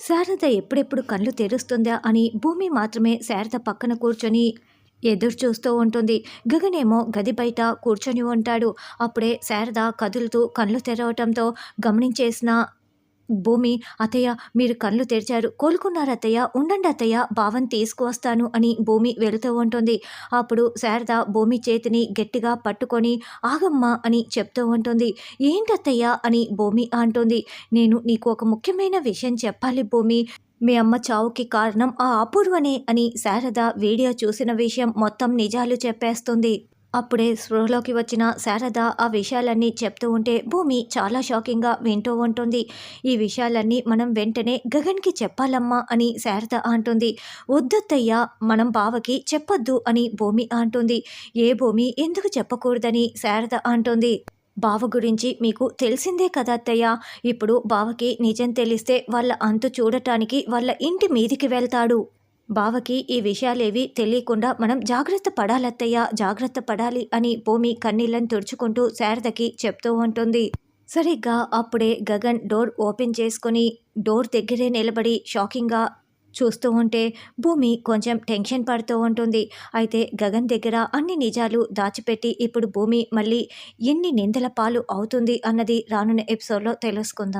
శారద ఎప్పుడెప్పుడు కళ్ళు తెరుస్తుందా అని భూమి మాత్రమే శారద పక్కన కూర్చొని ఎదురు చూస్తూ ఉంటుంది గగనేమో గది బయట కూర్చొని ఉంటాడు. అప్పుడే శారద కదులుతూ కళ్ళు తెరవటంతో గమనించేసిన భూమి అత్తయ్య మీరు కళ్ళు తెరిచారు. కోలుకున్నారు అత్తయ్య. ఉండండి అత్తయ్య. భావం తీసుకువస్తాను అని భూమి వెళుతూ ఉంటుంది. అప్పుడు శారద భూమి చేతిని గట్టిగా పట్టుకొని ఆగమ్మా అని చెప్తూ ఉంటుంది. ఏంటత్తయ్య అని భూమి అంటుంది. నేను నీకు ఒక ముఖ్యమైన విషయం చెప్పాలి భూమి. మీ అమ్మ చావుకి కారణం ఆ అపూర్వనే అని శారద వీడియో చూసిన విషయం మొత్తం నిజాలు చెప్పేస్తుంది. అప్పుడే స్పృహలోకి వచ్చిన శారద ఆ విషయాలన్నీ చెప్తూ ఉంటే భూమి చాలా షాకింగ్గా వింటూ ఉంటుంది. ఈ విషయాలన్నీ మనం వెంటనే గగన్కి చెప్పాలమ్మా అని శారద అంటుంది. వద్దత్తయ్య మనం బావకి చెప్పొద్దు అని భూమి అంటుంది. ఏ భూమి? ఎందుకు చెప్పకూడదని శారద అంటుంది. బావ గురించి మీకు తెలిసిందే కదా అత్తయ్య. ఇప్పుడు బావకి నిజం తెలిస్తే వాళ్ళ అంతు చూడటానికి వాళ్ళ ఇంటి మీదికి వెళ్తాడు. బావకి ఈ విషయాలేవి తెలియకుండా మనం జాగ్రత్త పడాలత్తయ్య జాగ్రత్త పడాలి అని భూమి కన్నీళ్ళని తుడుచుకుంటూ శారదకి చెప్తూ ఉంటుంది. సరిగ్గా అప్పుడే గగన్ డోర్ ఓపెన్ చేసుకొని డోర్ దగ్గరే నిలబడి షాకింగ్గా చూస్తూ ఉంటే భూమి కొంచెం టెన్షన్ పడుతూ ఉంటుంది. అయితే గగన్ దగ్గర అన్ని నిజాలు దాచిపెట్టి ఇప్పుడు భూమి మళ్ళీ ఎన్ని నిందల పాలు అవుతుంది అన్నది రానున్న ఎపిసోడ్లో తెలుసుకుందాం.